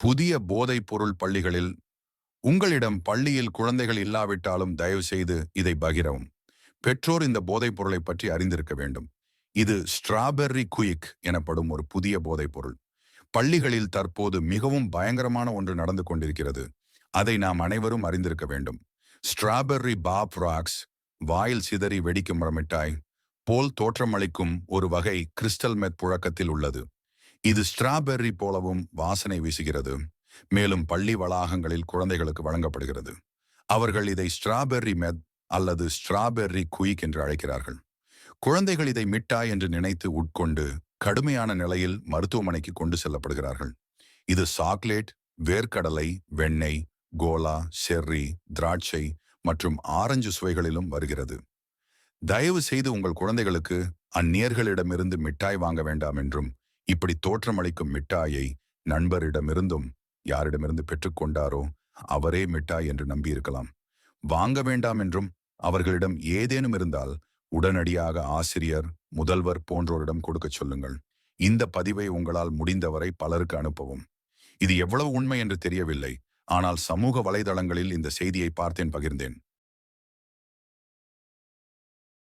புதிய போதைப் பொருள் பள்ளிகளில் உங்களிடம் பள்ளியில் குழந்தைகள் இல்லாவிட்டாலும் தயவுசெய்து இதை பகிரவும். பெற்றோர் இந்த போதைப் பொருளை பற்றி அறிந்திருக்க வேண்டும். இது ஸ்ட்ராபெர்ரி குயிக் எனப்படும் ஒரு புதிய போதைப் பொருள் பள்ளிகளில் தற்போது மிகவும் பயங்கரமான ஒன்று நடந்து கொண்டிருக்கிறது. அதை நாம் அனைவரும் அறிந்திருக்க வேண்டும். ஸ்ட்ராபெர்ரி பாப் ராக்ஸ் வாயில் சிதறி வெடிக்கும் மிட்டாய் போல் தோற்றமளிக்கும் ஒரு வகை கிறிஸ்டல் மெத் புழக்கத்தில் உள்ளது. இது ஸ்ட்ராபெர்ரி போலவும் வாசனை வீசுகிறது. மேலும் பள்ளி வளாகங்களில் குழந்தைகளுக்கு வழங்கப்படுகிறது. அவர்கள் இதை ஸ்ட்ராபெர்ரி மெத் அல்லது ஸ்ட்ராபெர்ரி குயிக் என்று அழைக்கிறார்கள். குழந்தைகள் இதை மிட்டாய் என்று நினைத்து உட்கொண்டு கடுமையான நிலையில் மருத்துவமனைக்கு கொண்டு செல்லப்படுகிறார்கள். இது சாக்லேட் வேர்க்கடலை வெண்ணெய் கோலா செர்ரி திராட்சை மற்றும் ஆரஞ்சு சுவைகளிலும் வருகிறது. தயவு செய்து உங்கள் குழந்தைகளுக்கு அந்நியர்களிடமிருந்து மிட்டாய் வாங்க வேண்டாம் என்றும் இப்படி தோற்றமளிக்கும் மிட்டாயை நண்பரிடமிருந்தும் யாரிடமிருந்து பெற்றுக்கொண்டாரோ அவரே மிட்டாய் என்று நம்பியிருக்கலாம். வாங்க வேண்டாம் என்றும் அவர்களிடம் ஏதேனும் இருந்தால் உடனடியாக ஆசிரியர் முதல்வர் போன்றோரிடம் கொடுக்கச் சொல்லுங்கள். இந்த பதிவை உங்களால் முடிந்தவரை பலருக்கு அனுப்பவும். இது எவ்வளவு உண்மை என்று தெரியவில்லை. ஆனால் சமூக வலைதளங்களில் இந்த செய்தியை பார்த்தேன் பகிர்ந்தேன்.